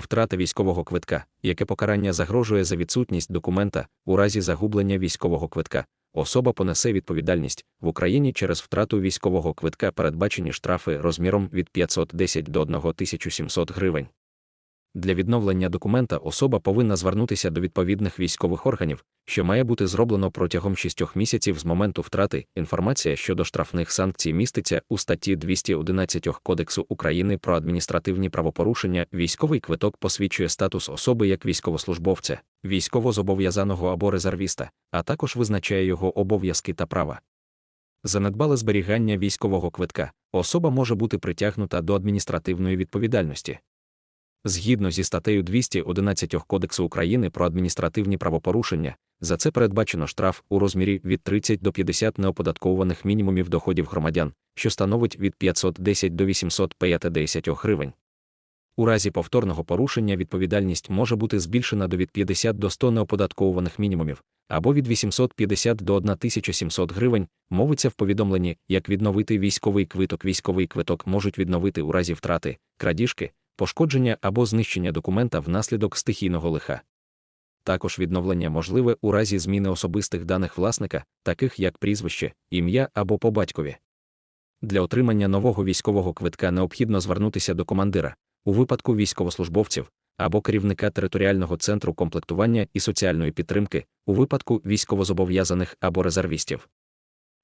Втрата військового квитка, яке покарання загрожує за відсутність документа у разі загублення військового квитка. Особа понесе відповідальність в Україні через втрату військового квитка передбачені штрафи розміром від 510 до 1700 гривень. Для відновлення документа особа повинна звернутися до відповідних військових органів, що має бути зроблено протягом 6 місяців з моменту втрати. Інформація щодо штрафних санкцій міститься у статті 211 Кодексу України про адміністративні правопорушення. Військовий квиток посвідчує статус особи як військовослужбовця, військовозобов'язаного або резервіста, а також визначає його обов'язки та права. Занедбале зберігання військового квитка. Особа може бути притягнута до адміністративної відповідальності. Згідно зі статтею 211 Кодексу України про адміністративні правопорушення, за це передбачено штраф у розмірі від 30 до 50 неоподаткованих мінімумів доходів громадян, що становить від 510 до 850 гривень. У разі повторного порушення відповідальність може бути збільшена до від 50 до 100 неоподаткованих мінімумів, або від 850 до 1700 гривень, мовиться в повідомленні, як відновити військовий квиток. Військовий квиток можуть відновити у разі втрати, крадіжки, пошкодження або знищення документа внаслідок стихійного лиха. Також відновлення можливе у разі зміни особистих даних власника, таких як прізвище, ім'я або по батькові. Для отримання нового військового квитка необхідно звернутися до командира у випадку військовослужбовців або керівника територіального центру комплектування і соціальної підтримки у випадку військовозобов'язаних або резервістів.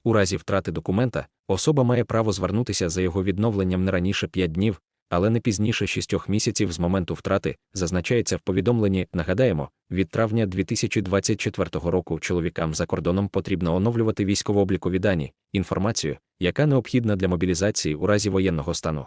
У разі втрати документа особа має право звернутися за його відновленням не раніше 5 днів, але не пізніше 6 місяців з моменту втрати, зазначається в повідомленні, нагадаємо, від травня 2024 року чоловікам за кордоном потрібно оновлювати військово-облікові дані, інформацію, яка необхідна для мобілізації у разі воєнного стану.